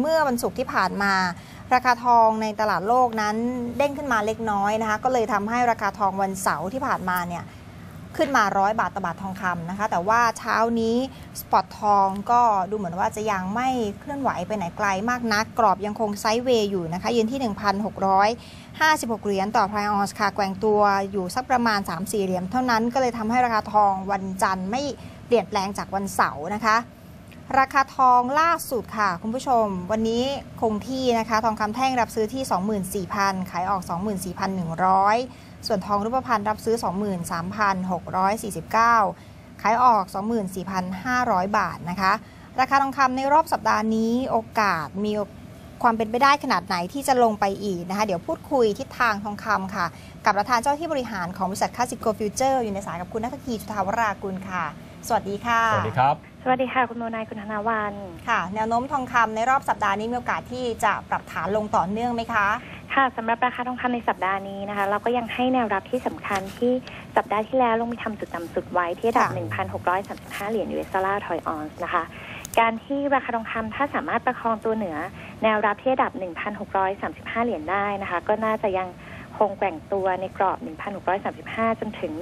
เมื่อวันศุกร์ที่ผ่านมา ราคาทองในตลาดโลกนั้นเด้งขึ้นมาเล็กน้อยนะคะ ก็เลยทำให้ราคาทองวันเสาร์ที่ผ่านมาเนี่ยขึ้นมาร้อยบาทต่อบาททองคำนะคะ แต่ว่าเช้านี้สปอตทองก็ดูเหมือนว่าจะยังไม่เคลื่อนไหวไปไหนไกลมากนัก กรอบยังคงไซด์เวย์อยู่นะคะยืนที่ 1,656 เหรียญต่อพรายออนซ์ค่ะแกว่งตัวอยู่สักประมาณ 3-4 เหรียญเท่านั้นก็เลยทำให้ราคาทองวันจันทร์ไม่เปลี่ยนแปลงจากวันเสาร์นะคะ ราคาทองล่าสุดค่ะ คุณผู้ชม วันนี้คงที่นะคะ ทองคำแท่งรับซื้อที่ 24,000 ขายออก 24,100 ส่วนทองรูปพรรณรับซื้อ 23,649 ขายออก 24,500 บาทนะคะ ราคาทองคำในรอบสัปดาห์นี้โอกาสมีความเป็นไปได้ขนาดไหนที่จะลงไปอีกนะคะ เดี๋ยวพูดคุยทิศทางทองคำค่ะ กับประธานเจ้าที่บริหารของบริษัทคาสิโกฟิวเจอร์อยู่ในสายกับคุณนัทกีจุธาวรากุลค่ะ สวัสดีค่ะ สวัสดีครับ วัสดีค่ะ คุณโมนายคุณธนาวันค่ะ แนวโน้มทองคำในรอบสัปดาห์นี้มีโอกาสที่จะปรับฐานลงต่อเนื่องไหมคะ ค่ะสำหรับราคาทองคำในสัปดาห์นี้นะคะ เราก็ยังให้แนวรับที่สำคัญที่สัปดาห์ที่แล้วลงไปทำจุดต่ำสุดไว้ที่ระดับค่ะ1,635 เหรียญ US ดอลลาร์ทอยออนซ์นะคะการที่ราคาทองคำถ้าสามารถประคองตัวเหนือ แนวรับที่ระดับ 1,635 เหรียญได้นะคะ ก็น่าจะยัง คงแกว่งตัวในกรอบ 1,635 จนถึง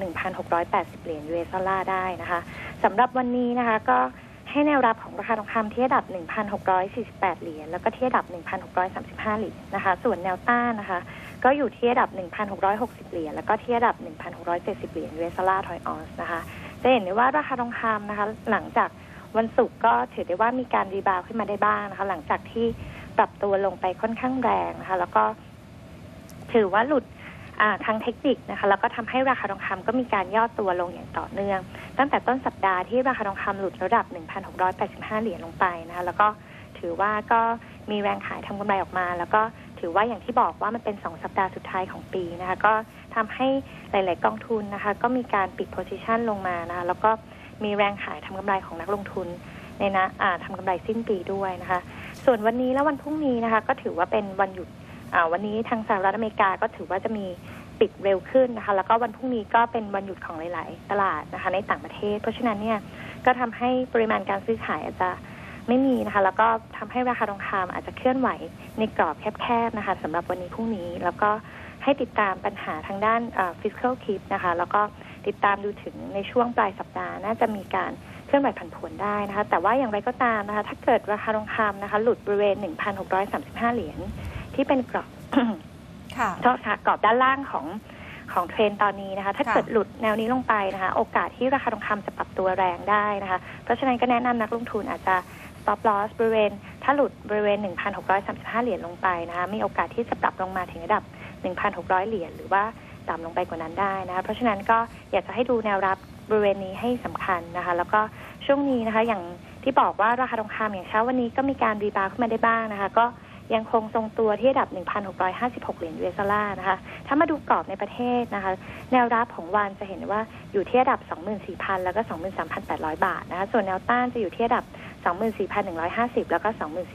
1,680 เหรียญ US ดอลลาร์ได้นะคะสำหรับวันนี้นะคะก็ให้แนวรับของราคาทองคำที่ระดับ 1,648 เหรียญแล้วก็ที่ระดับ 1,635 เหรียญนะคะ ส่วนแนวต้านนะคะ ก็อยู่ที่ระดับ 1,660 เหรียญแล้วก็ที่ระดับ 1,670 เหรียญ US ดอลลาร์ทอยออนซ์นะคะ จะเห็นได้ว่าราคาทองคำนะคะ หลังจากวันศุกร์ก็ถือได้ว่ามีการรีบาวขึ้นมาได้บ้างนะคะ หลังจากที่ปรับตัวลงไปค่อนข้างแรงนะคะ แล้วก็ ถือว่าหลุดทางเทคนิคนะคะแล้วก็ทำให้ราคาทองคำก็มีการย่อตัวลงอย่างต่อเนื่อง ตั้งแต่ต้นสัปดาห์ที่ราคาทองคำหลุดระดับ 1,685 เหรียญลงไปนะคะแล้วก็ถือว่าก็มีแรงขายทำกำไรออกมา แล้วก็ถือว่าอย่างที่บอกว่ามันเป็น2สัปดาห์สุดท้ายของปีนะคะก็ทำให้หลาย ๆ กองทุนนะคะก็มีการปิดโพซิชันลงมานะคะแล้วก็มีแรงขายทำกำไรของนักลงทุนในนะอ่าทำกำไรสิ้นปีด้วยนะคะ ส่วนวันนี้และวันพรุ่งนี้นะคะ ก็ถือว่าเป็นวันหยุด วันนี้ทางสหรัฐอเมริกาก็ถือว่าจะมีปิดเร็วขึ้นนะคะ แล้วก็วันพรุ่งนี้ก็เป็นวันหยุดของหลาย ๆ ตลาดนะคะ ในต่างประเทศ เพราะฉะนั้นเนี่ยก็ทำให้ปริมาณการซื้อขายอาจจะไม่มีนะคะ แล้วก็ทำให้ราคาทองคำอาจจะเคลื่อนไหวในกรอบแคบ ๆ นะคะสำหรับวันนี้พรุ่งนี้ แล้วก็ให้ติดตามปัญหาทางด้าน fiscal cliff นะคะ แล้วก็ติดตามดูถึงในช่วงปลายสัปดาห์น่าจะมีการเคลื่อนไหวผันผวนได้นะคะ แต่ว่าอย่างไรก็ตามนะคะ ถ้าเกิดราคาทองคำนะคะ หลุดบริเวณ 1,635 เหรียญ ที่เป็นกรอบค่ะโทษค่ะกรอบด้านล่างของของเทรนด์ตอนนี้นะคะ ถ้าค่ะเกิดหลุดแนวนี้ลงไปนะคะ โอกาสที่ราคาทองคำจะปรับตัวแรงได้นะคะ เพราะฉะนั้นก็แนะนำนักลงทุนอาจจะ stop loss บริเวณ ถ้าหลุดบริเวณ 1,635 เหรียญลงไปนะคะ มีโอกาสที่จะปรับลงมาถึงระดับ 1,600 เหรียญหรือว่าต่ำลงไปกว่านั้นได้นะคะ เพราะฉะนั้นก็อยากจะให้ดูแนวรับบริเวณนี้ให้สำคัญนะคะ แล้วก็ช่วงนี้นะคะ อย่างที่บอกว่าราคาทองคำอย่างเช้าวันนี้ก็มีการรีบาวด์ขึ้นมาได้บ้างนะคะ ก็ ยังคงทรงตัวที่ระดับ 1,656 เหรียญ US ดอลลาร์นะคะ ถ้ามาดูกรอบในประเทศนะคะ แนวรับของวันจะเห็นว่าอยู่ที่ระดับ 24,000 แล้วก็ 23,800 บาทนะคะ ส่วนแนวต้านจะอยู่ที่ระดับ 24,150 แล้วก็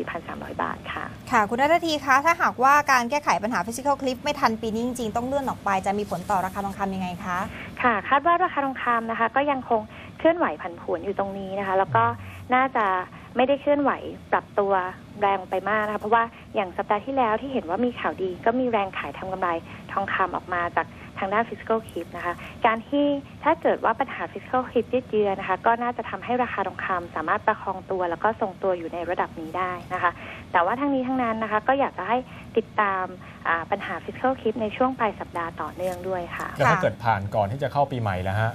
24,300 บาทค่ะ ค่ะ คุณนัททีคะ ถ้าหากว่าการแก้ไขปัญหา physical cliff ไม่ทันปีนี้จริงๆ ต้องเลื่อนออกไปจะมีผลต่อราคาทองคำยังไงคะ ค่ะ คาดว่าราคาทองคำนะคะ ก็ยังคงเคลื่อนไหวผันผวนอยู่ตรงนี้นะคะ แล้วก็น่าจะไม่ได้เคลื่อนไหวปรับตัว แรงไปมากนะคะเพราะว่าอย่างสัปดาห์ที่แล้วที่เห็นว่ามีข่าวดี ก็มีแรงขายทำกำไรทองคำออกมาจากทางด้าน fiscal cliff นะคะ การที่ถ้าเกิดว่าปัญหา fiscal cliff ยืดเยื้อนะคะ ก็น่าจะทำให้ราคาทองคำสามารถประคองตัว แล้วก็ทรงตัวอยู่ในระดับนี้ได้นะคะ แต่ว่าทั้งนี้ทั้งนั้นนะคะ ก็อยากจะให้ติดตามอ่าปัญหา fiscal cliff ในช่วงปลายสัปดาห์ต่อเนื่องด้วยค่ะ แล้วถ้าค่ะเกิดผ่านก่อนที่จะเข้าปีใหม่แล้วฮะ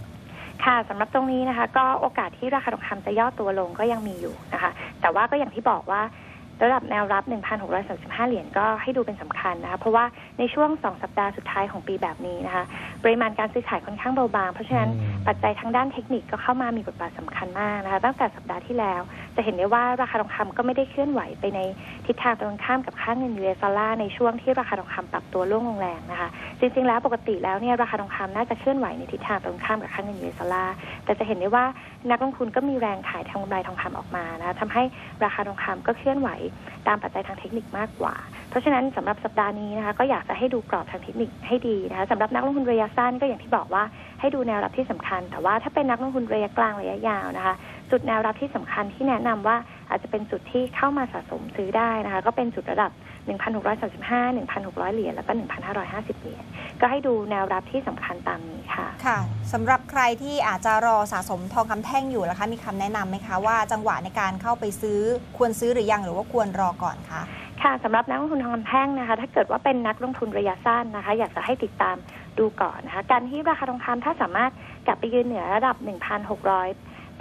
ค่ะสำหรับตรงนี้นะคะ ก็โอกาสที่ราคาทองคำจะย่อตัวลงก็ยังมีอยู่นะคะ แต่ว่าก็อย่างที่บอกว่า ระดับแนวรับ 1,635 เหรียญก็ให้ดูเป็นสำคัญนะคะ เพราะว่าในช่วง 2 สัปดาห์สุดท้ายของปีแบบนี้นะคะ ปริมาณการซื้อขายค่อนข้างเบาบาง เพราะฉะนั้นอืมปัจจัยทางด้านเทคนิคก็เข้ามามีบทบาทสำคัญมากนะคะตั้งแต่สัปดาห์ที่แล้ว จะเห็นได้ว่าราคาทองคำก็ไม่ได้เคลื่อนไหวไปในทิศทางตรงข้ามกับค่าเงิน US ดอลลาร์ในช่วงที่ราคาทองคำปรับตัวร่วงลงแรงนะคะจริงๆแล้วปกติแล้วเนี่ยราคาทองคำน่าจะเคลื่อนไหวในทิศทางตรงข้ามกับค่าเงิน US ดอลลาร์แต่จะเห็นได้ว่านักลงทุนก็มีแรงขายทางกำไรทองคำออกมานะคะทำให้ราคาทองคำก็เคลื่อนไหวตามปัจจัยทางเทคนิคมากกว่า เพราะฉะนั้นสำหรับสัปดาห์นี้นะคะก็อยากจะให้ดูกรอบทางเทคนิคให้ดีนะคะสำหรับนักลงทุนระยะสั้นก็อย่างที่บอกว่าให้ดูแนวรับที่สำคัญ แต่ว่าถ้าเป็นนักลงทุนระยะกลางระยะยาวนะคะ จุดแนวรับที่สำคัญที่แนะนำว่าอาจจะเป็นจุดที่เข้ามาสะสมซื้อได้นะคะ ก็เป็นจุดระดับ 1,635 1,600 เหรียญแล้วก็ 1,550 เหรียญก็ให้ดูแนวรับที่สำคัญตามนี้ค่ะ ค่ะสำหรับใครที่อาจจะรอสะสมทองคำแท่งอยู่นะคะ มีคำแนะนำไหมคะว่าจังหวะในการเข้าไปซื้อควรซื้อหรือยังหรือว่าควรรอก่อนคะ ค่ะสำหรับนักลงทุนทองคำแท่งนะคะ ถ้าเกิดว่าเป็นนักลงทุนระยะสั้นนะคะ อยากจะให้ติดตามดูก่อนนะคะ การที่ราคาทองคำถ้าสามารถกลับไปยืนเหนือระดับ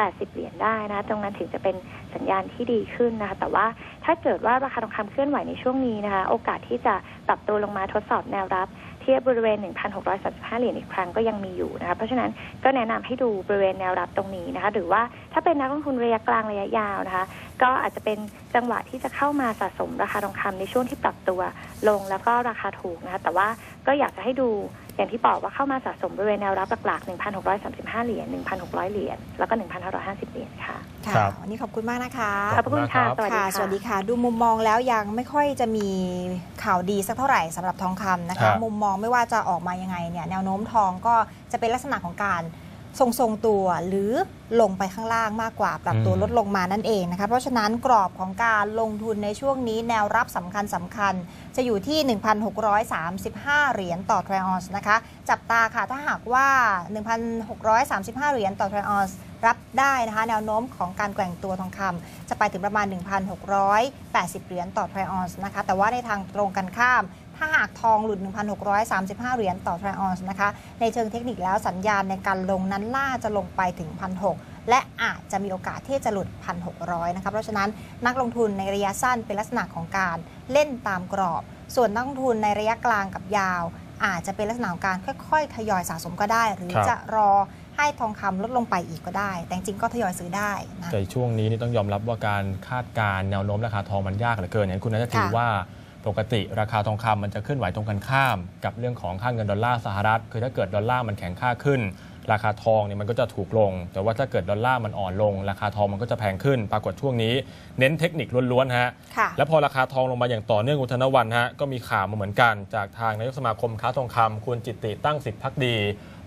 80 เหรียญได้นะ ตรงนั้นถึงจะเป็นสัญญาณที่ดีขึ้นนะคะ แต่ว่าถ้าเกิดว่าราคาทองคำเคลื่อนไหวในช่วงนี้นะคะ โอกาสที่จะปรับตัวลงมาทดสอบแนวรับเทียบบริเวณ 1,635 เหรียญอีกครั้งก็ยังมีอยู่นะคะ เพราะฉะนั้นก็แนะนำให้ดูบริเวณแนวรับตรงนี้นะคะ หรือว่าถ้าเป็นนักลงทุนระยะกลางระยะยาวนะคะ ก็อาจจะเป็นจังหวะที่จะเข้ามาสะสมราคาทองคำในช่วงที่ปรับตัวลงแล้วก็ราคาถูกนะคะ แต่ว่าก็อยากจะให้ดู อย่างที่บอกว่าเข้ามาสะสมบริเวณแนวรับหลักๆ1,635 เหรียญ 1,600 เหรียญ แล้วก็1,550 เหรียญค่ะ ค่ะครับวันนี้ขอบคุณมากนะคะ ขอบพระคุณค่ะขอบคุณมากครับสวัสดีค่ะค่ะ สวัสดีค่ะ ดูมุมมองแล้วยังไม่ค่อยจะมีข่าวดีสักเท่าไหร่สำหรับทองคำนะครัคะบมุมมองไม่ว่าจะออกมายังไงเนี่ย แนวโน้มทองก็จะเป็นลักษณะของการ ทรงทรงๆตัวหรือลงไปข้างล่างมากกว่าปรับตัวลดลงมานั่นเองนะคะเพราะฉะนั้นกรอบของการลงทุนในช่วงนี้แนวรับสำคัญสำคัญ จะอยู่ที่ 1,635 เหรียญต่อทรออนซ์นะคะจับตาค่ะถ้าหากว่า 1,635 เหรียญต่อทรออนซ์รับได้นะคะแนวโน้มของการแกว่งตัวทองคำจะไปถึงประมาณ 1,680 เหรียญต่อทรออนซ์นะคะแต่ว่าในทางตรงกันข้ามถ้าหากทองหลุด 1,635 เหรียญต่อทรออนซ์นะคะ ในเชิงเทคนิคแล้วสัญญาณในการลงนั้นล่าจะลงไปถึง 1,600 และอาจจะมีโอกาสที่จะหลุด 1,600 นะคะ เพราะฉะนั้นนักลงทุนในระยะสั้นเป็นลักษณะของการเล่นตามกรอบ ส่วนนักลงทุนในระยะกลางกับยาว อาจจะเป็นลักษณะของการค่อยๆ ทยอยสะสมก็ได้ หรือครับจะรอให้ทองคำลดลงไปอีกก็ได้ แต่จริงๆก็ทยอยซื้อได้นะแต่ช่วงนี้นี่ต้องยอมรับว่าการคาดการณ์แนวโน้มราคาทองมันยากเหลือเกินอย่างคุณนัทถือค่ะว่า ปกติราคาทองคำมันจะเคลื่อนไหวตรงกันข้าม กับเรื่องของค่าเงินดอลลาร์สหรัฐ คือถ้าเกิดดอลลาร์มันแข็งค่าขึ้น ราคาทองเนี่ยมันก็จะถูกลง แต่ว่าถ้าเกิดดอลลาร์มันอ่อนลง ราคาทองมันก็จะแพงขึ้น ปรากฏช่วงนี้ เน้นเทคนิคล้วนๆฮะค่ะแล้วพอราคาทองลงมาอย่างต่อเนื่องคุณธนวันฮะ ก็มีข่าวมาเหมือนกันจากทางนายกสมาคมค้าทองคำคุณจิตติตั้งสิทธิพักดี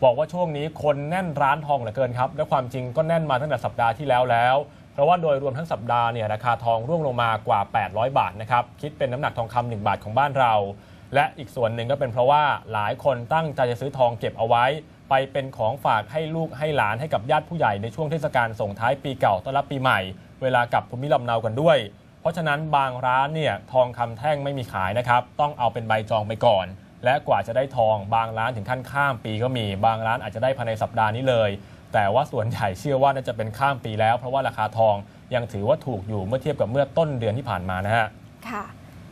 บอกว่าช่วงนี้คนแน่นร้านทองเหลือเกินครับ และความจริงก็แน่นมาตั้งแต่สัปดาห์ที่แล้วแล้ว เพราะว่าโดยรวมทั้งสัปดาห์เนี่ยราคาทองร่วงลงมากว่า 800 บาทนะครับคิดเป็นน้ำหนักทองคำ1บาทของบ้านเรา และอีกส่วนหนึ่งก็เป็นเพราะว่าหลายคนตั้งใจจะซื้อทองเก็บเอาไว้ ไปเป็นของฝากให้ลูกให้หลานให้กับญาติผู้ใหญ่ในช่วงเทศกาลส่งท้ายปีเก่าต้อนรับปีใหม่ เวลากลับภูมิลำเนากันด้วย เพราะฉะนั้นบางร้านเนี่ยทองคำแท่งไม่มีขายนะครับต้องเอาเป็นใบจองไปก่อน และกว่าจะได้ทอง บางร้านถึงขั้นข้ามปีก็มี บางร้านอาจจะได้ภายในสัปดาห์นี้เลย แต่ว่าส่วนใหญ่เชื่อว่าน่าจะเป็นข้ามปีแล้ว เพราะว่าราคาทองยังถือว่าถูกอยู่เมื่อเทียบกับเมื่อต้นเดือนที่ผ่านมานะฮะค่ะ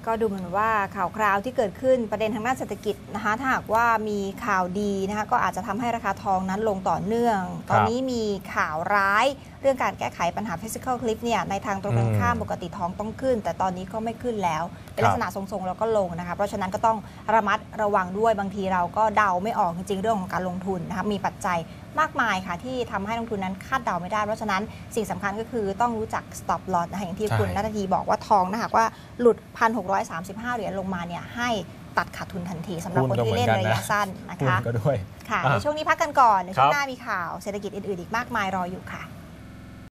ก็ดูเหมือนว่าข่าวคราวที่เกิดขึ้นประเด็นทางด้านเศรษฐกิจนะคะถ้าหากว่ามีข่าวดีนะคะก็อาจจะทำให้ราคาทองนั้นลงต่อเนื่อง ตอนนี้มีข่าวร้ายเรื่องการแก้ไขปัญหา physical cliff เนี่ยในทางตรงกันข้ามอืมปกติทองต้องขึ้น แต่ตอนนี้ก็ไม่ขึ้นแล้ว เป็นลักษณะทรงๆแล้วก็ลงนะคะเพราะฉะนั้นก็ต้องระมัดระวังด้วยบางทีเราก็เดาไม่ออกจริงๆเรื่องของการลงทุนนะคะมีปัจจัย มากมายค่ะที่ทำให้นักลงทุนนั้นคาดเดาไม่ได้ เพราะฉะนั้นสิ่งสำคัญก็คือต้องรู้จัก stop loss นะคะอย่างที่ใช่คุณนัททีบอกว่าทองนะหากว่าหลุด 1,635 เหรียญลงมาเนี่ยให้ตัดขาดทุนทันทีสำหรับคนที่เล่นระยะสั้นนะหุ้นคะก็ด้วยค่ะอะในช่วงนี้พักกันก่อนเดี๋ยวช่วครังบหน้ามีข่าวเศรษฐกิจอื่นๆอีกมากมายรออยู่ค่ะ